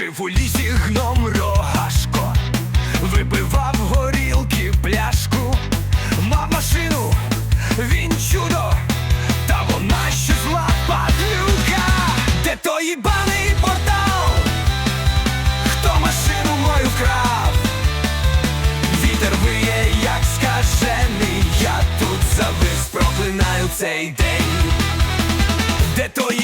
Жив у лісі гном рогашко, випивав горілки пляшку, мав машину, він чудо, та вона ще зла падлюка, де той їбаний портал, хто машину мою вкрав, вітер виє, як скажений, я тут завис, проклинаю цей день, де той